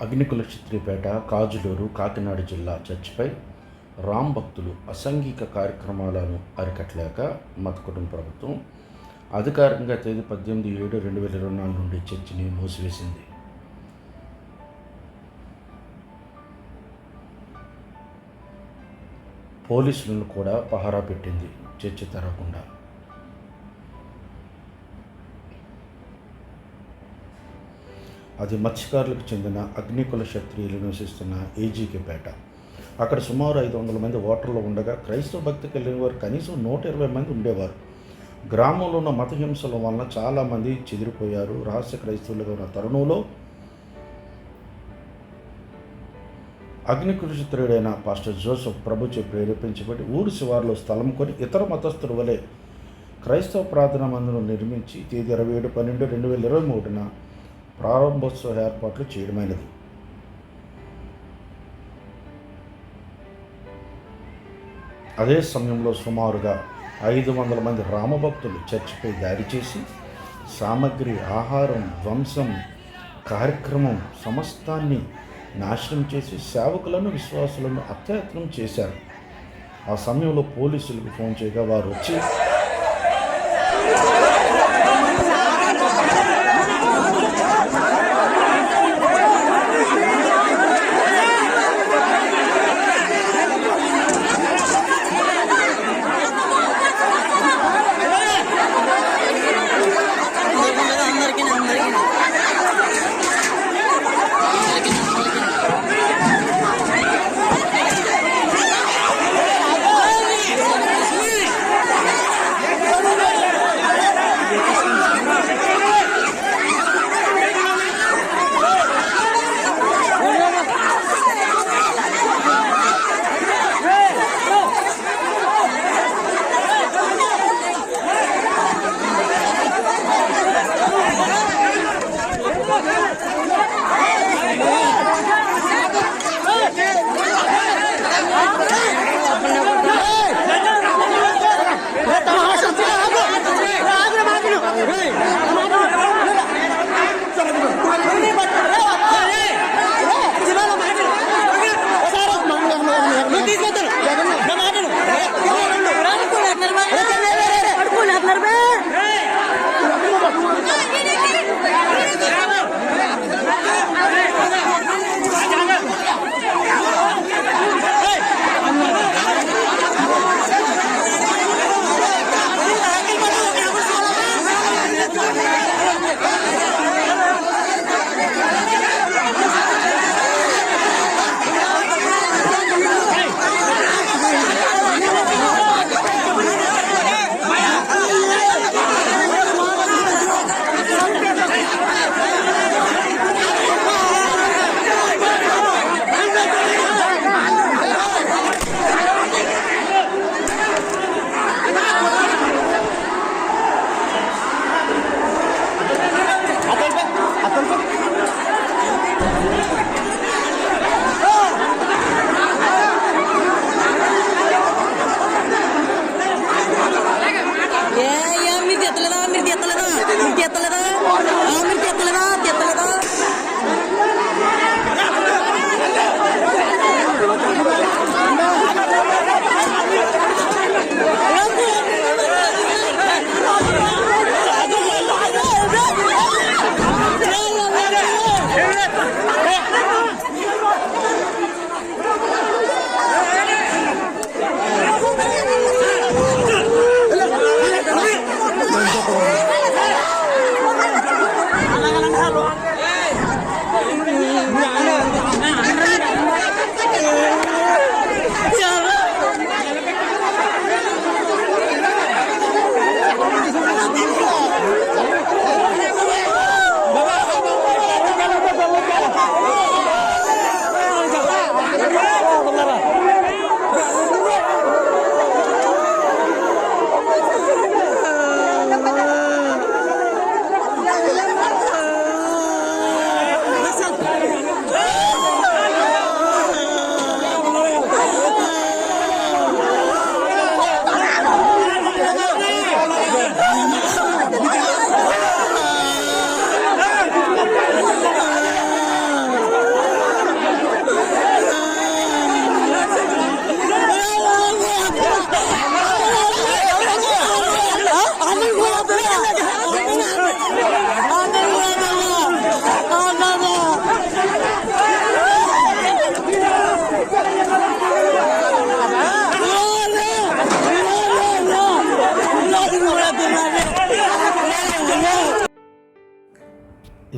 అగ్నికుల చిత్రిపేట కాజులూరు కాకినాడ జిల్లా చర్చిపై రామ్ భక్తులు అసాంఘిక కార్యక్రమాలను అరికట్టలేక మత కుటుంబ ప్రభుత్వం అధికారికంగా తేదీ పద్దెనిమిది ఏడు రెండు వేల ఇరవై నాలుగు నుండి చర్చిని మూసివేసింది. పోలీసులను కూడా పహారా పెట్టింది చర్చి తెరవకుండా. అది మత్స్యకారులకు చెందిన అగ్నికుల క్షత్రియులు నివసిస్తున్న ఏజీకి పేట. అక్కడ సుమారు ఐదు వందల మంది ఓటర్లు ఉండగా క్రైస్తవ భక్తికి వెళ్ళిన వారు కనీసం నూట ఇరవై మంది ఉండేవారు. గ్రామంలో ఉన్న మత హింసల వలన చాలామంది చెదిరిపోయారు. రహస్య క్రైస్తవులుగా ఉన్న తరుణంలో అగ్నికులచిత్రుడైన పాస్టర్ జోసఫ్ ప్రభుచే ప్రేరేపించబడి ఊరి శివారులో స్థలం కొని ఇతర మతస్థుల వలె క్రైస్తవ ప్రార్థనా మందిరం నిర్మించి తేదీ ఇరవై ఏడు పన్నెండు రెండు వేల ఇరవై మూడున ప్రారంభోత్సవ ఏర్పాట్లు చేయడమైనది. అదే సమయంలో సుమారుగా ఐదు వందల మంది రామభక్తులు చర్చిపై దాడి చేసి సామగ్రి ఆహారం ధ్వంసం కార్యక్రమం సమస్తాన్ని నాశనం చేసి సేవకులను విశ్వాసులను అత్యాయత్నం చేశారు. ఆ సమయంలో పోలీసులకు ఫోన్ చేయగా వారు వచ్చి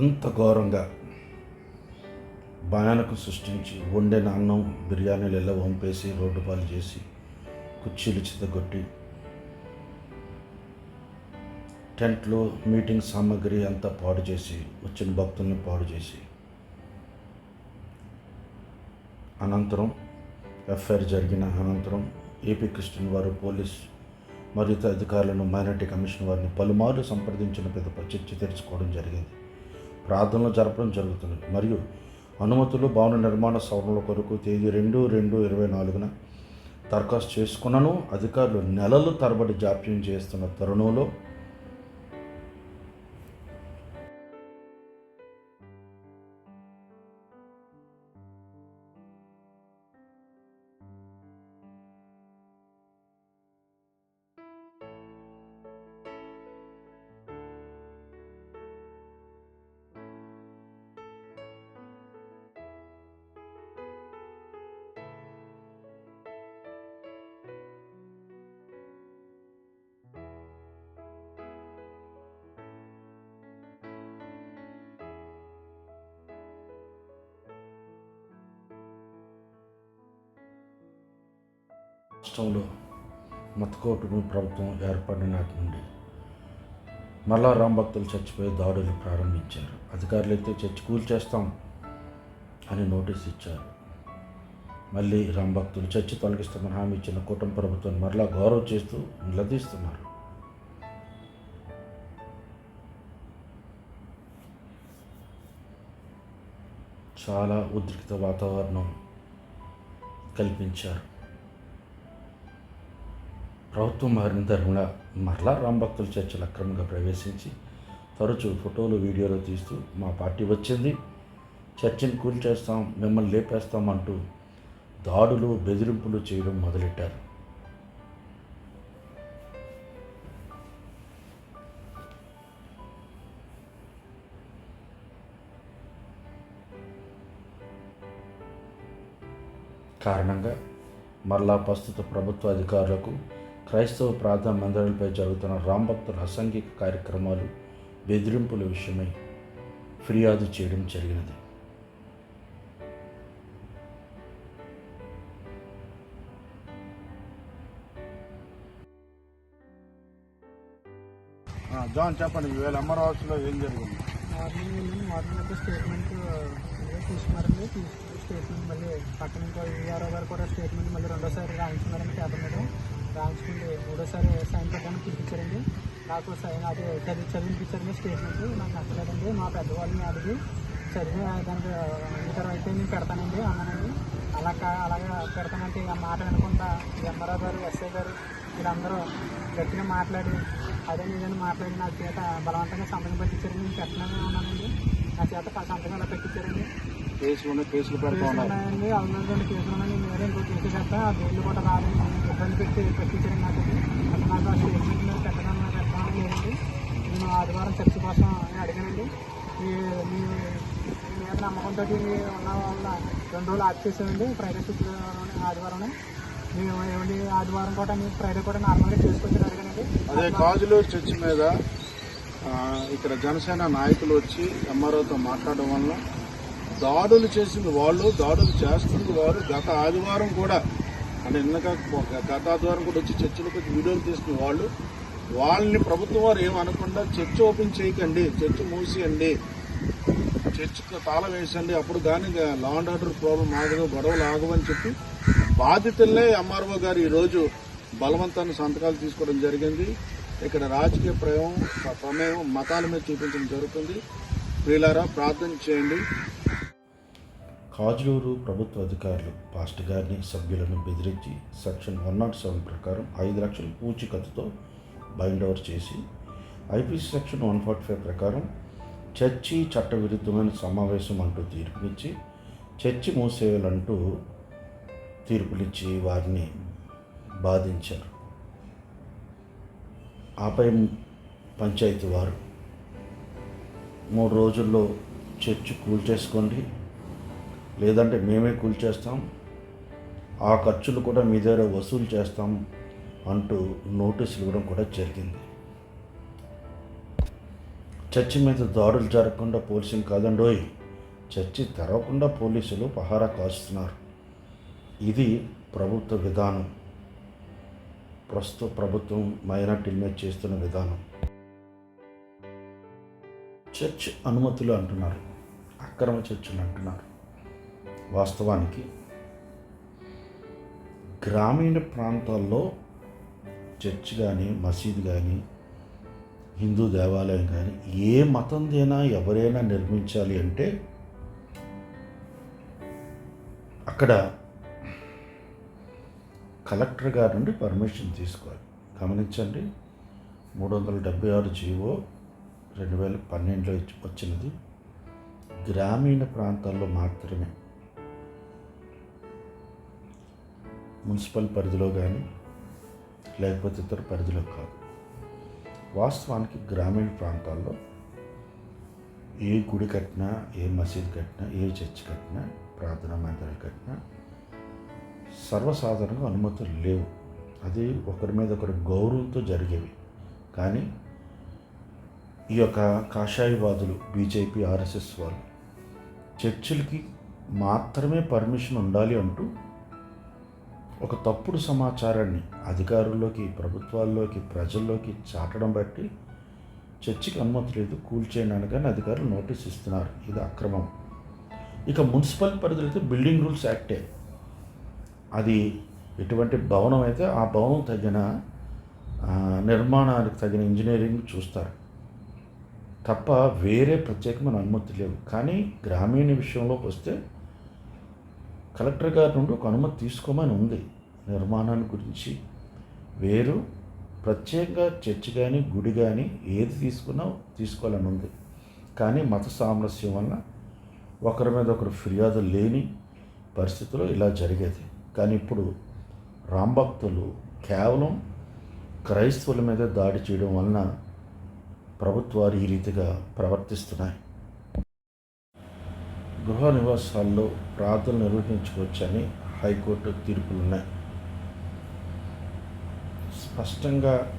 ఇంత ఘోరంగా భయానకు సృష్టించి వండిన అన్నం బిర్యానీలు ఎలా వంపేసి రోడ్డు పాలు చేసి కుర్చీలు చితగొట్టి టెంట్లో మీటింగ్ సామాగ్రి అంతా పాడు చేసి వచ్చిన భక్తుల్ని పాడు చేసి అనంతరం ఎఫ్ఐఆర్ జరిగిన అనంతరం ఏపీ కృష్ణన్ వారు పోలీస్ మరియు ఇతర అధికారులను మైనార్టీ కమిషన్ వారిని పలుమార్లు సంప్రదించిన పెద్ద చర్చ తెలుసుకోవడం జరిగింది. ప్రార్థనలు జరపడం జరుగుతుంది. మరియు అనుమతులు భవన నిర్మాణ సవరణల కొరకు తేదీ రెండు రెండు ఇరవై నాలుగున దరఖాస్తు చేసుకున్నను. అధికారులు నెలలు తరబడి జాప్యం చేస్తున్న తరుణంలో రాష్ట్రంలో మతకోటును ప్రభుత్వం ఏర్పడిన నాటి నుండి మళ్ళా రామ్ భక్తులు చచ్చిపోయి దాడులు ప్రారంభించారు. అధికారులు అయితే చర్చి కూల్చేస్తాం అని నోటీస్ ఇచ్చారు. మళ్ళీ రామ్ భక్తులు చర్చి తొలగిస్తామని హామీ ఇచ్చిన కూటమి ప్రభుత్వం మరలా గౌరవ చేస్తూ నిలదీస్తున్నారు. చాలా ఉద్రిక్త వాతావరణం కల్పించారు. ప్రభుత్వం మారిన తరుణంలో మరలా రాంభక్తుల చర్చలు అక్రమంగా ప్రవేశించి తరచూ ఫోటోలు వీడియోలు తీస్తూ మా పార్టీ వచ్చింది. చర్చిని కూల్చేస్తాం మిమ్మల్ని లేపేస్తాం అంటూ దాడులు బెదిరింపులు చేయడం మొదలెట్టారు. కారణంగా మరలా ప్రస్తుత ప్రభుత్వ అధికారులకు క్రైస్తవ ప్రార్థన మందిరాలపై జరుగుతున్న రామ్ భక్తుల అసాంఘిక కార్యక్రమాలు బెదిరింపుల విషయమై ఫిర్యాదు చేయడం జరిగినది. ఆ, జాన్ చెప్పండి వేల అమ్మర్ హౌస్లో ఏం జరిగింది? మార్నింగ్ మార్నింగ్ అయితే స్టేట్మెంట్ తీసుకున్నారండి తీసుకుని స్టేట్మెంట్ మళ్ళీ పక్కన ఇంకో ఈఆర్ఓ గారు కూడా స్టేట్మెంట్ మళ్ళీ రెండోసారి రాయించుకున్నారండి పేపర్ మీద. రాయించుకుంటే మూడోసారి సైన్ పెట్టడానికి పిలిపించారండి నాకు సైన్ అది చదివి చదివించారండి స్టేట్మెంట్ నాకు నచ్చలేదండి. మా పెద్దవాళ్ళని అడిగి చదివి దానికి అంగీకారం అయితే నేను పెడతానండి అన్నానండి. అలా కా- అలాగా పెడతానంటే ఆ మాట వినకుండా ఎంఆర్ఓ గారు ఎస్ఐ గారు వీళ్ళందరూ గట్టిగా మాట్లాడి అదే నిజంగా మాట్లాడి నా చేత బలవంతంగా సంతకం పెట్టించారండి. నేను పెట్టినానే ఉన్నానండి నా చేత ప- సంతకం అలా పెట్టించారండి? కేసులు పెడతా ఉన్నాయండి. అవునండి కేసులు ఉన్నాయి నేను వేరే ఇంకో కేసు ఆ బెయిల్ కూడా రాదు ఇబ్బంది పెట్టి పెట్టించారండి నాకు అది. అసలు నాకు ఆ లేదండి నేను ఆదివారం చర్చ కోసం అడిగానండి. మీ మీ మీద నమ్మకంతో ఉన్న వల్ల రెండు రోజులు ఆఫ్ చేసామండి ఫ్రైడే శుక్రవారం ఆదివారం మేము ఏమండి ఆదివారం కూడా మీరు ఫ్రైడే కూడా నార్మల్గా చేసుకొచ్చారు అడిగానండి. అదే కాజులు చర్చ్ మీద ఇక్కడ జనసేన నాయకులు వచ్చి ఎంఆర్ఓతో మాట్లాడడం వల్ల దాడులు చేసింది వాళ్ళు దాడులు చేస్తుంది వారు. గత ఆదివారం కూడా అంటే నిన్న కాక- కూడా వచ్చి చర్చలకు వీడియోలు తీస్తున్న వాళ్ళు వాళ్ళని ప్రభుత్వం వారు ఏమనకుండా చర్చ్ ఓపెన్ చేయకండి చర్చ్ మూసేయండి చర్చికి తాళం వేసండి అప్పుడు కానీ లా అండ్ ఆర్డర్ ప్రాబ్లం ఆగదు గొడవలు ఆగవని చెప్పి బాధితులనే ఎంఆర్ఓ గారు ఈరోజు బలవంతాన్ని సంతకాలు తీసుకోవడం జరిగింది. ఇక్కడ రాజకీయ ప్రమేయం ప్రమేయం మతాల మీద చూపించడం జరుగుతుంది. వీళ్ళారా ప్రార్థన చేయండి. కాజులూరు ప్రభుత్వ అధికారులు పాస్ట్ గారిని సభ్యులను బెదిరించి సెక్షన్ వన్ నాట్ సెవెన్ ప్రకారం ఐదు లక్షల పూచికత్తుతో బైండ్ ఓవర్ చేసి IPC section one forty five ప్రకారం చర్చి చట్టవిరుద్ధమైన సమావేశం అంటూ తీర్పునిచ్చి చర్చి మూసేయాలంటూ తీర్పులిచ్చి వారిని బాధించారు. ఆపై పంచాయతీ వారు మూడు రోజుల్లో చర్చి కూల్చేసుకోండి లేదంటే మేమే కూల్చేస్తాం. ఆ ఖర్చులు కూడా మీ దగ్గర వసూలు చేస్తాం అంటూ నోటీసులు ఇవ్వడం కూడా జరిగింది. చర్చి మీద దాడులు జరగకుండా పోలీసులు కాదండోయ్ చర్చి తెరవకుండా పోలీసులు పహారా కాస్తున్నారు ఇది ప్రభుత్వ విధానం. ప్రస్తుత ప్రభుత్వం మైనార్టీల మీద చేస్తున్న విధానం. చర్చ్ అనుమతులు అంటున్నారు. అక్రమ చర్చలు అంటున్నారు. వాస్తవానికి గ్రామీణ ప్రాంతాల్లో చర్చ్ కానీ మసీద్ కానీ హిందూ దేవాలయం కానీ ఏ మతందైనా ఎవరైనా నిర్మించాలి అంటే అక్కడ కలెక్టర్ గారి నుండి పర్మిషన్ తీసుకోవాలి. గమనించండి మూడు వందల డెబ్బై ఆరు జీవో రెండు వేల పన్నెండులో వచ్చినది. గ్రామీణ ప్రాంతాల్లో మాత్రమే. మున్సిపల్ పరిధిలో కానీ లేకపోతే ఇతర పరిధిలో కాదు. వాస్తవానికి గ్రామీణ ప్రాంతాల్లో ఏ గుడి కట్టినా ఏ మసీద్ కట్టినా ఏ చర్చి కట్టినా ప్రార్థనా మందిరాలు కట్టినా సర్వసాధారణంగా అనుమతులు లేవు. అది ఒకరి మీద ఒకరి గౌరవంతో జరిగేవి. కానీ ఈ యొక్క కాషాయవాదులు బీజేపీ ఆర్ఎస్ఎస్ వాళ్ళు చర్చిలకి మాత్రమే పర్మిషన్ ఉండాలి అంటూ ఒక తప్పుడు సమాచారాన్ని అధికారుల్లోకి ప్రభుత్వాల్లోకి ప్రజల్లోకి చాటడం బట్టి చర్చికి అనుమతి లేదు కూల్చేయడానికి కానీ అధికారులు నోటీస్ ఇస్తున్నారు. ఇది అక్రమం. ఇక మున్సిపల్ పరిధిలో అయితే బిల్డింగ్ రూల్స్ యాక్టే. అది ఎటువంటి భవనం అయితే ఆ భవనం తగిన నిర్మాణానికి తగిన ఇంజనీరింగ్ చూస్తారు. తప్ప వేరే ప్రత్యేకమైన అనుమతి లేవు. కానీ గ్రామీణ విషయంలోకి వస్తే కలెక్టర్ గారి నుండి ఒక అనుమతి తీసుకోమని ఉంది. నిర్మాణాన్ని గురించి వేరు ప్రత్యేకంగా చర్చి కానీ గుడి కానీ ఏది తీసుకున్నా తీసుకోవాలని ఉంది. కానీ మత సామరస్యం వలన ఒకరి మీద ఒకరు ఫిర్యాదు లేని పరిస్థితిలో ఇలా జరిగేది. కానీ ఇప్పుడు రాంభక్తులు కేవలం క్రైస్తవుల మీద దాడి చేయడం వలన ప్రభుత్వాలు ఈ రీతిగా ప్రవర్తిస్తున్నాయి. గృహ నివాసాల్లో ప్రార్థనలు నిర్వహించుకోవచ్చని హైకోర్టు తీర్పులు ఉన్నాయి స్పష్టంగా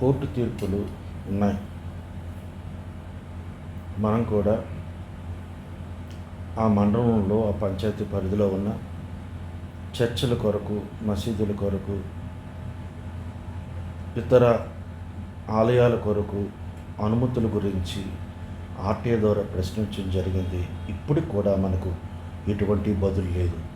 కోర్టు తీర్పులు ఉన్నాయి. మనం కూడా ఆ మండలంలో ఆ పంచాయతీ పరిధిలో ఉన్న చర్చిల కొరకు మసీదుల కొరకు ఇతర ఆలయాల కొరకు అనుమతుల గురించి ఆర్టీఏ ద్వారా ప్రశ్నించడం జరిగింది. ఇప్పటికి కూడా మనకు ఎటువంటి బదులు లేదు.